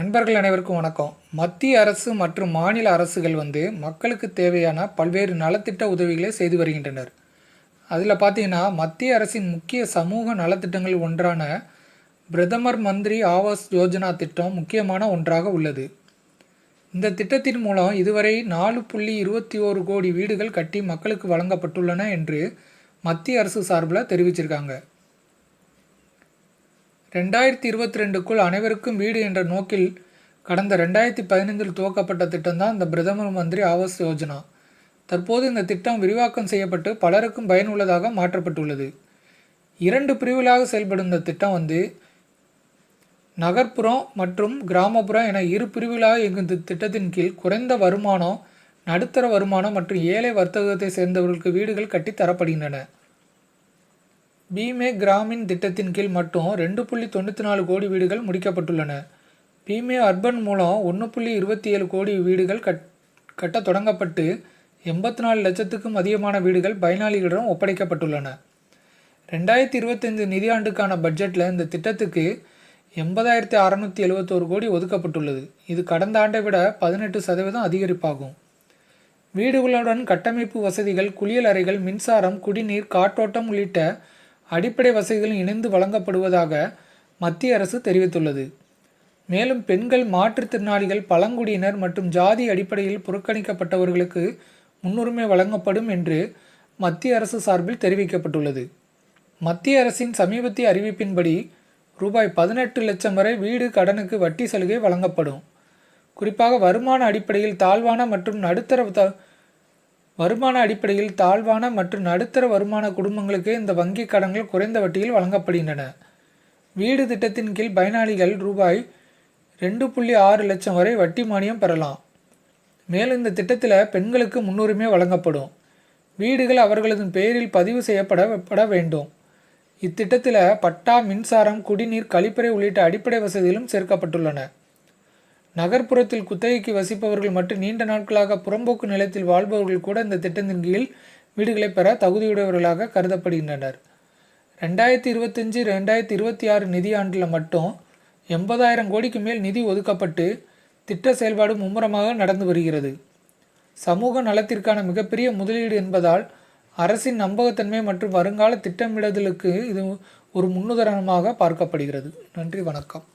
நண்பர்கள் அனைவருக்கும் வணக்கம். மத்திய அரசு மற்றும் மாநில அரசுகள் வந்து மக்களுக்கு தேவையான பல்வேறு நலத்திட்ட உதவிகளை செய்து வருகின்றனர். அதில் பார்த்தீங்கன்னா மத்திய அரசின் முக்கிய சமூக நலத்திட்டங்கள் ஒன்றான பிரதமர் மந்திரி ஆவாஸ் யோஜனா திட்டம் முக்கியமான ஒன்றாக உள்ளது. இந்த திட்டத்தின் மூலம் இதுவரை நாலு புள்ளி இருபத்தி ஓரு கோடி வீடுகள் கட்டி மக்களுக்கு வழங்கப்பட்டுள்ளன என்று மத்திய அரசு சார்பில் தெரிவிச்சிருக்காங்க. ரெண்டாயிரத்தி இருபத்தி ரெண்டுக்குள் அனைவருக்கும் வீடு என்ற நோக்கில் கடந்த ரெண்டாயிரத்தி பதினைந்தில் துவக்கப்பட்ட திட்டம்தான் இந்த பிரதமர் மந்திரி ஆவாஸ் யோஜனா. தற்போது இந்த திட்டம் விரிவாக்கம் செய்யப்பட்டு பலருக்கும் பயனுள்ளதாக மாற்றப்பட்டுள்ளது. இரண்டு பிரிவுகளாக செயல்படும் இந்த திட்டம் வந்து நகர்ப்புறம் மற்றும் கிராமப்புறம் என இரு பிரிவுகளாக இயங்கும் இந்த திட்டத்தின் கீழ் குறைந்த வருமானம் நடுத்தர வருமானம் மற்றும் ஏழை வர்த்தகத்தை சேர்ந்தவர்களுக்கு வீடுகள் கட்டி தரப்படுகின்றன. பீமே கிராமின் திட்டத்தின் கீழ் மட்டும் ரெண்டு புள்ளி தொண்ணூற்றி நாலு கோடி வீடுகள் முடிக்கப்பட்டுள்ளன. பீமே அர்பன் மூலம் ஒன்று புள்ளி இருபத்தி ஏழு கோடி வீடுகள் கட் கட்ட தொடங்கப்பட்டு எண்பத்தி நாலு லட்சத்துக்கும் அதிகமான வீடுகள் பயனாளிகளிடம் ஒப்படைக்கப்பட்டுள்ளன. ரெண்டாயிரத்தி இருபத்தைந்து நிதியாண்டுக்கான பட்ஜெட்டில் இந்த திட்டத்துக்கு எண்பதாயிரத்தி அறநூற்றி எழுபத்தோரு கோடி ஒதுக்கப்பட்டுள்ளது. இது கடந்த ஆண்டை விட பதினெட்டு சதவீதம் அதிகரிப்பாகும். வீடுகளுடன் கட்டமைப்பு வசதிகள் குளியல் அறைகள் மின்சாரம் குடிநீர் காற்றோட்டம் உள்ளிட்ட அடிப்படை வசதிகளும் இணைந்து வழங்கப்படுவதாக மத்திய அரசு தெரிவித்துள்ளது. மேலும் பெண்கள் மாற்றுத்திறனாளிகள் பழங்குடியினர் மற்றும் ஜாதி அடிப்படையில் புறக்கணிக்கப்பட்டவர்களுக்கு முன்னுரிமை வழங்கப்படும் என்று மத்திய அரசு சார்பில் தெரிவிக்கப்பட்டுள்ளது. மத்திய அரசின் சமீபத்திய அறிவிப்பின்படி ரூபாய் பதினெட்டு லட்சம் வரை வீடு கடனுக்கு வட்டி சலுகை வழங்கப்படும். குறிப்பாக வருமான அடிப்படையில் தாழ்வான மற்றும் நடுத்தர த- வருமான அடிப்படையில் தாழ்வான மற்றும் நடுத்தர வருமான குடும்பங்களுக்கு இந்த வங்கி கடன்கள் குறைந்த வட்டியில் வழங்கப்படுகின்றன. வீடு திட்டத்தின் கீழ் பயனாளிகள் ரூபாய் ரெண்டு புள்ளி ஆறு லட்சம் வரை வட்டி மானியம் பெறலாம். மேலும் இந்த திட்டத்தில் பெண்களுக்கு முன்னுரிமை வழங்கப்படும். வீடுகள் அவர்களது பெயரில் பதிவு செய்யப்படப்பட வேண்டும். இத்திட்டத்தில் பட்டா மின்சாரம் குடிநீர் கழிப்பறை உள்ளிட்ட அடிப்படை வசதிகளும் சேர்க்கப்பட்டுள்ளன. நகர்ப்புறத்தில் குத்தகைக்கு வசிப்பவர்கள் மற்றும் நீண்ட நாட்களாக புறம்போக்கு நிலத்தில் வாழ்பவர்கள் கூட இந்த திட்டத்தின் கீழ் வீடுகளை பெற தகுதியுடையவர்களாக கருதப்படுகின்றனர். ரெண்டாயிரத்தி இருபத்தஞ்சி ரெண்டாயிரத்தி இருபத்தி ஆறு நிதியாண்டில் மட்டும் எண்பதாயிரம் கோடிக்கு மேல் நிதி ஒதுக்கப்பட்டு திட்ட செயல்பாடு மும்முரமாக நடந்து வருகிறது. சமூக நலத்திற்கான மிகப்பெரிய முதலீடு என்பதால் அரசின் நம்பகத்தன்மை மற்றும் வருங்கால திட்டமிடுதலுக்கு இது ஒரு முன்னுதாரணமாக பார்க்கப்படுகிறது. நன்றி வணக்கம்.